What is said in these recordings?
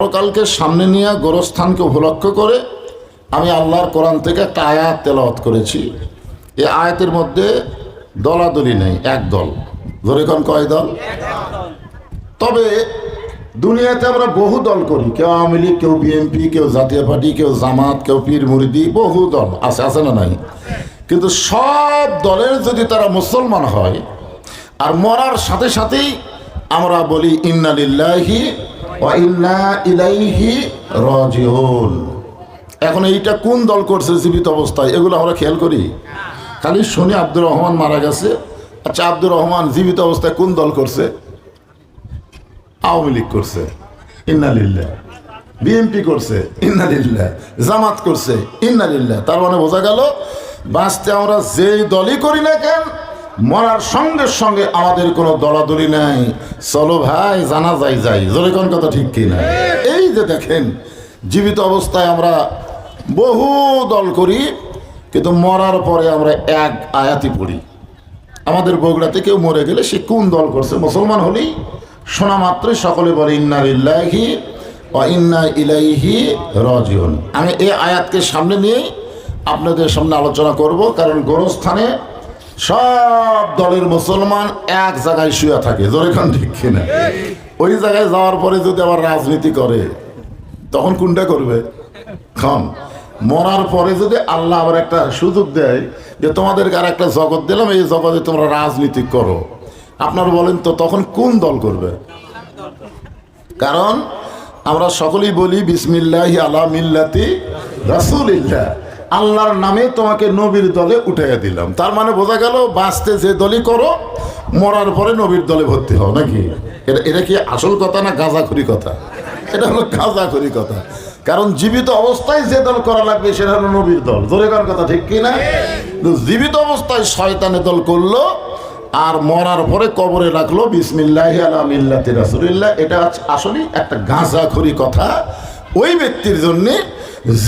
পরকালকে সামনে নিয়ে গোরস্থানকে উপলক্ষ করে আমি আল্লাহর কোরআন থেকে একটা আয়াত তেলাওয়াত করেছি। এই আয়াতের মধ্যে দলাদলি নেই, এক দল। ধরে কোন কয় দল? তবে দুনিয়াতে আমরা বহু দল করি। কেউ আওয়ামী লীগ, কেউ বিএনপি কেউ জাতীয় পার্টি, কেউ জামাত, কেউ পীর, মুরিদি, বহু দল আছে আছে না নাই? কিন্তু সব দলের যদি তারা মুসলমান হয়, আর মরার সাথে সাথেই আমরা বলি, ইন্না লিল্লাহি ওয়া ইন্না ইলাইহি রাজিউন। এখন এইটা কোন দল করছে জীবিত অবস্থায়? এগুলো আমরা খেয়াল করি। খালি শুনি আব্দুর রহমান মারা গেছে। আচ্ছা আব্দুর রহমান জীবিত অবস্থায় কোন দল করছে? আওয়ামী লীগ করছে। ইন্নালিল্লাহ বিএনপি করছে। ইন্নালিল্লাহ জামাত করছে। ইন্নালিল্লাহ তার মানে বোঝা গেল, বাঁচতে আমরা যেই দলই করি না কেন মরার সঙ্গে সঙ্গে আমাদের কোনো দলাদলি নাই। চলো ভাই, জানা যাই যাই। জোরে কোন কথা ঠিক কি না এই যে দেখেন, জীবিত অবস্থায় আমরা বহু দল করি, কিন্তু মরার পরে আমরা এক আয়াতি পড়ি। আমাদের বগুড়াতে কেউ মরে গেলে সে কোন দল করছে? মুসলমান হলেই শোনা মাত্রই সকলে বলে, ইন্না ইল্লাহি ইন্না ইলাইহি রাজিউন। আমি এই আয়াতকে সামনে নিয়েই আপনাদের সামনে আলোচনা করব, কারণ গোরস্থানে সব দলের মুসলমান এক জায়গায় শুয়ে থাকে, জোরে খান ঠিক কিনা? ওই জায়গায় যাওয়ার পরে যদি আবার রাজনীতি করে, তখন কোনটা করবে? খান, মরার পরে যদি আল্লাহ আবার একটা সুযোগ দেয় যে তোমাদেরকে আর একটা জগৎ দিলাম, এই জগতে তোমরা রাজনীতি করো। আপনার বলেন তো, তখন কোন দল করবে? কারণ আমরা সকলেই বলি, বিসমিল্লাহ আলা মিল্লাতি রাসুলিল্লাহ। আল্লাহর নামে তোমাকে নবীর দলে উঠাইয়া দিলাম। তার মানে বোঝা গেল, বাঁচতে যে দলই করো, মরার পরে নবীর দলে ভর্তি হও, নাকি? এটা এটা কি আসল কথা না গাঁজাখুরি কথা? এটা হলো গাঁজাখুরি কথা। কারণ জীবিত অবস্থায় যে দল করা লাগবে, সেটা হলো নবীর দল। ধরে করার কথা, ঠিক কিনা? কিন্তু জীবিত অবস্থায় শয়তানে দল করল, আর মরার পরে কবরে রাখল, বিসমিল্লাহ আলা মিল্লাতি রাসুলিল্লাহ। এটা আসলে একটা গাঁজাখুরি কথা। ওই ব্যক্তির জন্যে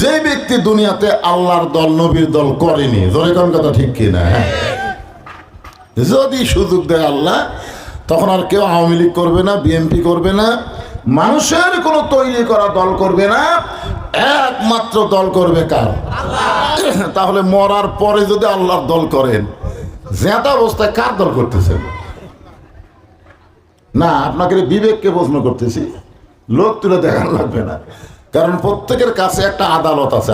যে ব্যক্তি দুনিয়াতে আল্লাহর দল, নবীর দল করেনি ধরে কোন কথা ঠিক কিনা? যদি সুযোগ দেয় আল্লাহ, তখন আর কেউ আওয়ামী লীগ করবে না বিএনপি করবে না, মানুষের কোনো তৈরি করা দল করবে না, একমাত্র দল করবে কার? তাহলে মরার পরে যদি আল্লাহর দল করেন জেঁতা অবস্থায় কার দল করতেছেন? না, আপনাকে বিবেককে প্রশ্ন করতেছি, লোক তুলে দেখানো লাগবে না। কারণ প্রত্যেকের কাছে একটা আদালত আছে